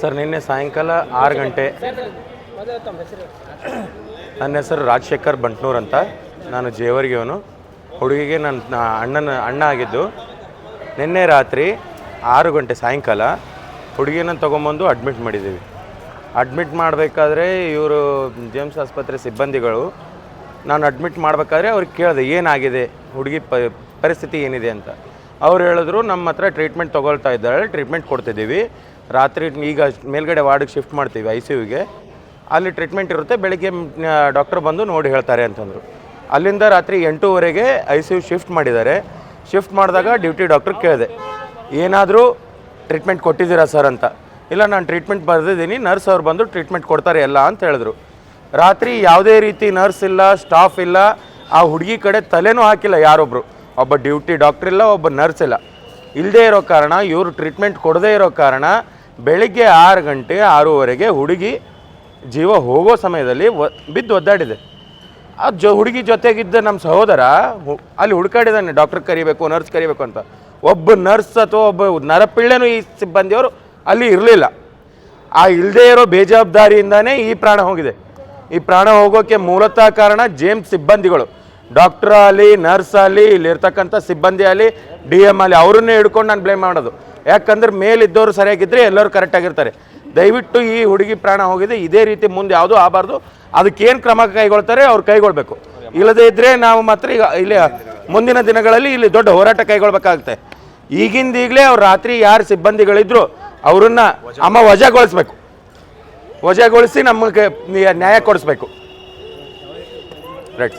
Sir, ನಿನ್ನೆ ಸಾಯಂಕಾಲ ಆರು ಗಂಟೆ. ನನ್ನ ಹೆಸರು ರಾಜಶೇಖರ್ ಬಂಟ್ನೂರ್ ಅಂತ. ನಾನು ಜೇವರ್ಗಿಯವನು. ಹುಡುಗಿಗೆ ನನ್ನ ಅಣ್ಣನ, ಅಣ್ಣ ಆಗಿದ್ದು. ನಿನ್ನೆ ರಾತ್ರಿ ಆರು ಗಂಟೆ ಸಾಯಂಕಾಲ ಹುಡುಗಿನ ತೊಗೊಂಬಂದು ಅಡ್ಮಿಟ್ ಮಾಡಿದ್ದೀವಿ. ಅಡ್ಮಿಟ್ ಮಾಡಬೇಕಾದ್ರೆ ಇವರು ಜೇಮ್ಸ್ ಆಸ್ಪತ್ರೆ ಸಿಬ್ಬಂದಿಗಳು. ನಾನು ಅಡ್ಮಿಟ್ ಮಾಡಬೇಕಾದ್ರೆ ಅವ್ರಿಗೆ ಕೇಳಿದೆ, ಏನಾಗಿದೆ? ಹುಡುಗಿ ಪರಿಸ್ಥಿತಿ ಏನಿದೆ ಅಂತ. ಅವ್ರು ಹೇಳಿದ್ರು, ನಮ್ಮ ಹತ್ರ ಟ್ರೀಟ್ಮೆಂಟ್ ತೊಗೊಳ್ತಾ ಇದ್ದಾಳೆ ಟ್ರೀಟ್ಮೆಂಟ್ ಕೊಡ್ತಿದ್ದೀವಿ. ರಾತ್ರಿ ಈಗ ಮೇಲ್ಗಡೆ ವಾರ್ಡಿಗೆ ಶಿಫ್ಟ್ ಮಾಡ್ತೀವಿ ಐ ಸಿ ಯುಗೆ ಅಲ್ಲಿ ಟ್ರೀಟ್ಮೆಂಟ್ ಇರುತ್ತೆ. ಬೆಳಿಗ್ಗೆ ಡಾಕ್ಟರ್ ಬಂದು ನೋಡಿ ಹೇಳ್ತಾರೆ ಅಂತಂದರು. ಅಲ್ಲಿಂದ ರಾತ್ರಿ ಎಂಟೂವರೆಗೆ ಐ ಸಿ ಯು ಶಿಫ್ಟ್ ಮಾಡಿದ್ದಾರೆ. ಶಿಫ್ಟ್ ಮಾಡಿದಾಗ ಡ್ಯೂಟಿ ಡಾಕ್ಟ್ರ್ ಕೇಳಿದೆ. ಏನಾದರೂ ಟ್ರೀಟ್ಮೆಂಟ್ ಕೊಟ್ಟಿದ್ದೀರಾ ಸರ್ ಅಂತ. ಇಲ್ಲ, ನಾನು ಟ್ರೀಟ್ಮೆಂಟ್ ಬರೆದಿದ್ದೀನಿ. ನರ್ಸ್ ಅವ್ರು ಬಂದು ಟ್ರೀಟ್ಮೆಂಟ್ ಕೊಡ್ತಾರೆ ಎಲ್ಲ ಅಂತ ಹೇಳಿದ್ರು. ರಾತ್ರಿ ಯಾವುದೇ ರೀತಿ ನರ್ಸ್ ಇಲ್ಲ, ಸ್ಟಾಫ್ ಇಲ್ಲ, ಆ ಹುಡುಗಿ ಕಡೆ ತಲೆನೂ ಹಾಕಿಲ್ಲ ಯಾರೊಬ್ಬರು ಒಬ್ಬ ಡ್ಯೂಟಿ ಡಾಕ್ಟ್ರ್ ಇಲ್ಲ, ಒಬ್ಬ ನರ್ಸ್ ಇಲ್ಲ. ಇಲ್ಲದೇ ಇರೋ ಕಾರಣ, ಇವರು ಟ್ರೀಟ್ಮೆಂಟ್ ಕೊಡದೇ ಇರೋ ಕಾರಣ ಬೆಳಿಗ್ಗೆ ಆರು ಗಂಟೆ, ಆರೂವರೆಗೆ ಹುಡುಗಿ ಜೀವ ಹೋಗೋ ಸಮಯದಲ್ಲಿ ಒ- ಬಿದ್ದು ಒದ್ದಾಡಿದೆ. ಆ ಜೊ, ಹುಡುಗಿ ಜೊತೆಗಿದ್ದ ನಮ್ಮ ಸಹೋದರ ಅಲ್ಲಿ ಹುಡುಕಾಡಿದ್ದಾನೆ ಡಾಕ್ಟರ್ ಕರಿಬೇಕು, ನರ್ಸ್ ಕರಿಬೇಕು ಅಂತ. ಒಬ್ಬ ನರ್ಸ್ ಅಥವಾ ಒಬ್ಬ ನರಪಿಳ್ಳೆನೂ ಈ ಸಿಬ್ಬಂದಿಯವರು ಅಲ್ಲಿ ಇರಲಿಲ್ಲ. ಆ ಇಲ್ಲದೇ ಇರೋ ಬೇಜವಾಬ್ದಾರಿಯಿಂದಾನೇ ಈ ಪ್ರಾಣ ಹೋಗಿದೆ. ಈ ಪ್ರಾಣ ಹೋಗೋಕ್ಕೆ ಮೂಲತಃ ಕಾರಣ ಜೇಮ್ಸ್ ಸಿಬ್ಬಂದಿಗಳು. ಡಾಕ್ಟ್ರ್ ಆಗಲಿ ನರ್ಸ್ ಆಗಲಿ ಇಲ್ಲಿರ್ತಕ್ಕಂಥ ಸಿಬ್ಬಂದಿ ಆಗಲಿ ಡಿ ಎಂ ಆಗಲಿ ಅವರನ್ನೇ ಹಿಡ್ಕೊಂಡು ನಾನು ಬ್ಲೇಮ್ ಮಾಡೋದು. ಯಾಕಂದ್ರೆ ಮೇಲಿದ್ದವರು ಸರಿಯಾಗಿದ್ದರೆ ಎಲ್ಲರೂ ಕರೆಕ್ಟಾಗಿರ್ತಾರೆ ದಯವಿಟ್ಟು ಈ ಹುಡುಗಿ ಪ್ರಾಣ ಹೋಗಿದೆ, ಇದೇ ರೀತಿ ಮುಂದೆ ಯಾವುದೂ ಆಗಬಾರ್ದು. ಅದಕ್ಕೇನು ಕ್ರಮ ಕೈಗೊಳ್ತಾರೆ, ಅವ್ರು ಕೈಗೊಳ್ಬೇಕು. ಇಲ್ಲದೇ ಇದ್ದರೆ ನಾವು ಮಾತ್ರ ಈಗ ಇಲ್ಲಿ ಮುಂದಿನ ದಿನಗಳಲ್ಲಿ ಇಲ್ಲಿ ದೊಡ್ಡ ಹೋರಾಟ ಕೈಗೊಳ್ಬೇಕಾಗುತ್ತೆ. ಈಗಿಂದ ಈಗಲೇ ಅವ್ರು ರಾತ್ರಿ ಯಾರು ಸಿಬ್ಬಂದಿಗಳಿದ್ರು, ಅವರನ್ನು ಅಮ್ಮ ವಜಾಗೊಳಿಸ್ಬೇಕು. ವಜಾಗೊಳಿಸಿ ನಮಗೆ ನ್ಯಾಯ ಕೊಡಿಸ್ಬೇಕು. ರೈಟ್